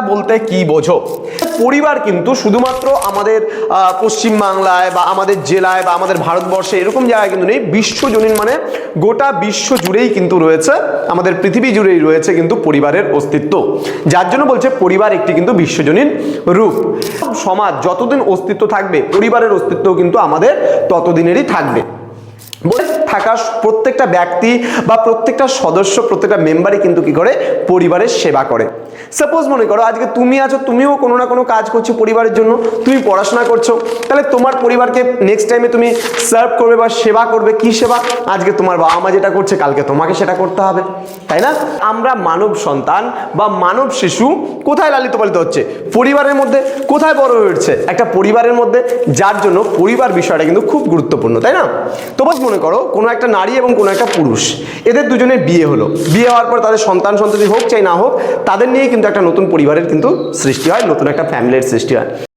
বলতে কি বোঝো? পরিবার কিন্তু শুধুমাত্র আমাদের আহ, পশ্চিমবাংলায় বা আমাদের জেলায় বা আমাদের ভারতবর্ষে এরকম জায়গায় কিন্তু নেই। বিশ্বজনীন মানে গোটা বিশ্ব জুড়েই কিন্তু রয়েছে আমাদের পৃথিবী জুড়েই রয়েছে কিন্তু পরিবারের অস্তিত্ব। যার জন্য বলছে পরিবার একটি কিন্তু বিশ্বজনীন রূপ। সমাজ যতদিন অস্তিত্ব থাকবে পরিবারের অস্তিত্ব কিন্তু আমাদের ততদিনেরই থাকবে। বলে থাকা প্রত্যেকটা ব্যক্তি বা প্রত্যেকটা সদস্য, প্রত্যেকটা মেম্বারই কিন্তু কি করে? পরিবারের সেবা করে। সাপোজ মনে করো আজকে তুমি আছো, তুমিও কোনো না কোনো কাজ করছ পরিবারের জন্য, তুমি পড়াশোনা করছ, তাহলে তোমার পরিবারকে নেক্সট টাইমে তুমি সার্ভ করবে বা সেবা করবে, কি সেবা? আজকে তোমার বাবা মা যেটা করছে, কালকে তোমাকে সেটা করতে হবে। তাই না? আমরা মানব সন্তান বা মানব শিশু কোথায় লালিত পালিত হচ্ছে? পরিবারের মধ্যে। কোথায় বড় হয়ে উঠছে? একটা পরিবারের মধ্যে, যার জন্য পরিবার বিষয়টা কিন্তু খুব গুরুত্বপূর্ণ, তাই না? তোমার মনে করো কোনো একটা নারী এবং কোনো একটা পুরুষ। এদের দুজনের বিয়ে হলো। বিয়ে হওয়ার পর তাদের সন্তান সন্ততি হোক চাই না হোক, তাদের নিয়ে কিন্তু একটা নতুন পরিবারের কিন্তু সৃষ্টি হয়, নতুন একটা ফ্যামিলির সৃষ্টি হয়।